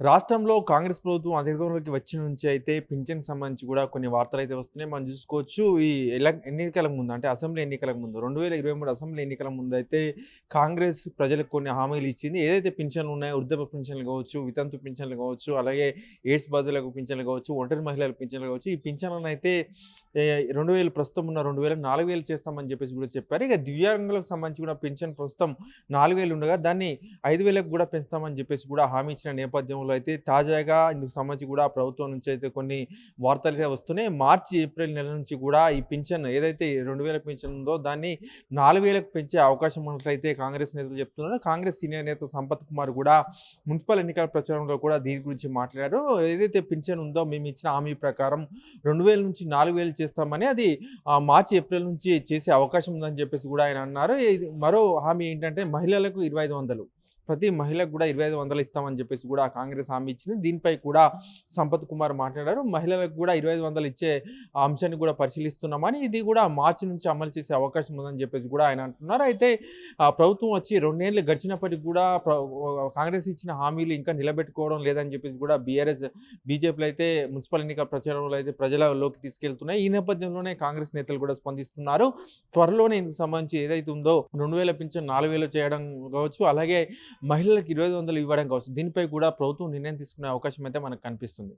రాష్ట్రంలో కాంగ్రెస్ ప్రభుత్వం అధికారంలోకి వచ్చిన నుంచి అయితే పింఛన్ సంబంధించి కూడా కొన్ని వార్తలు అయితే వస్తున్నాయి. మనం చూసుకోవచ్చు ఈ ఎన్నికల ముందు అంటే అసెంబ్లీ ఎన్నికల ముందు రెండు వేల ఇరవై మూడు అసెంబ్లీ ఎన్నికల ముందు అయితే కాంగ్రెస్ ప్రజలకు కొన్ని హామీలు ఇచ్చింది. ఏదైతే పింఛన్లు ఉన్నాయో వృద్ధుల పింఛన్లు కావచ్చు వితంతు పింఛన్లు కావచ్చు అలాగే ఎయిడ్స్ బాధితులకు పింఛన్లు కావచ్చు ఒంటరి మహిళలకు పింఛన్లు కావచ్చు ఈ పింఛన్లను అయితే రెండు వేలు ప్రస్తుతం ఉన్న రెండు వేలు నాలుగు వేలు చేస్తామని చెప్పేసి కూడా చెప్పారు. ఇక దివ్యాంగులకు సంబంధించి కూడా పింఛన్ ప్రస్తుతం నాలుగు వేలు ఉండగా దాన్ని ఐదు వేలకు కూడా పెంచుతామని చెప్పేసి కూడా హామీ ఇచ్చిన నేపథ్యంలో అయితే తాజాగా ఇందుకు సంబంధించి కూడా ప్రభుత్వం నుంచి అయితే కొన్ని వార్తలు అయితే వస్తున్నాయి. మార్చి ఏప్రిల్ నెల నుంచి కూడా ఈ పింఛన్ ఏదైతే రెండు వేలకు పింఛన్ ఉందో దాన్ని నాలుగు వేలకు పెంచే అవకాశం ఉన్నట్లయితే కాంగ్రెస్ నేతలు చెప్తున్నారు. కాంగ్రెస్ సీనియర్ నేత సంపత్ కుమార్ కూడా మున్సిపల్ ఎన్నికల ప్రచారంలో కూడా దీని గురించి మాట్లాడారు. ఏదైతే పింఛన్ ఉందో మేము ఇచ్చిన హామీ ప్రకారం రెండు వేల నుంచి నాలుగు వేలు చేస్తామని అది మార్చి ఏప్రిల్ నుంచి చేసే అవకాశం ఉందని చెప్పేసి కూడా ఆయన అన్నారు. ఇది మరో హామీ ఏంటంటే మహిళలకు ఇరవై ఐదు వందలు. ప్రతి మహిళకు కూడా ఇరవై ఐదు వందలు ఇస్తామని చెప్పేసి కూడా కాంగ్రెస్ హామీ ఇచ్చింది. దీనిపై కూడా సంపత్ కుమార్ మాట్లాడారు. మహిళలకు కూడా ఇరవై ఐదు వందలు ఇచ్చే అంశాన్ని కూడా పరిశీలిస్తున్నామని ఇది కూడా మార్చి నుంచి అమలు చేసే అవకాశం ఉందని చెప్పేసి కూడా ఆయన అంటున్నారు. అయితే ఆ, ప్రభుత్వం వచ్చి రెండేళ్ళు గడిచినప్పటికీ కూడా కాంగ్రెస్ ఇచ్చిన హామీలు ఇంకా నిలబెట్టుకోవడం లేదని చెప్పేసి కూడా బీఆర్ఎస్ బీజేపీలు అయితే మున్సిపల్ ఎన్నికల ప్రచారంలో అయితే ప్రజలలోకి తీసుకెళ్తున్నాయి. ఈ నేపథ్యంలోనే కాంగ్రెస్ నేతలు కూడా స్పందిస్తున్నారు. త్వరలోనే ఇందుకు సంబంధించి ఏదైతే ఉందో రెండు వేల పింఛన్ నాలుగు వేలు చేయడం కావచ్చు. అలాగే మహిళలకు ఇరవై వందలు ఇవ్వడం కావచ్చు. దీనిపై కూడా ప్రభుత్వం నిర్ణయం తీసుకునే అవకాశం అయితే మనకు కనిపిస్తుంది.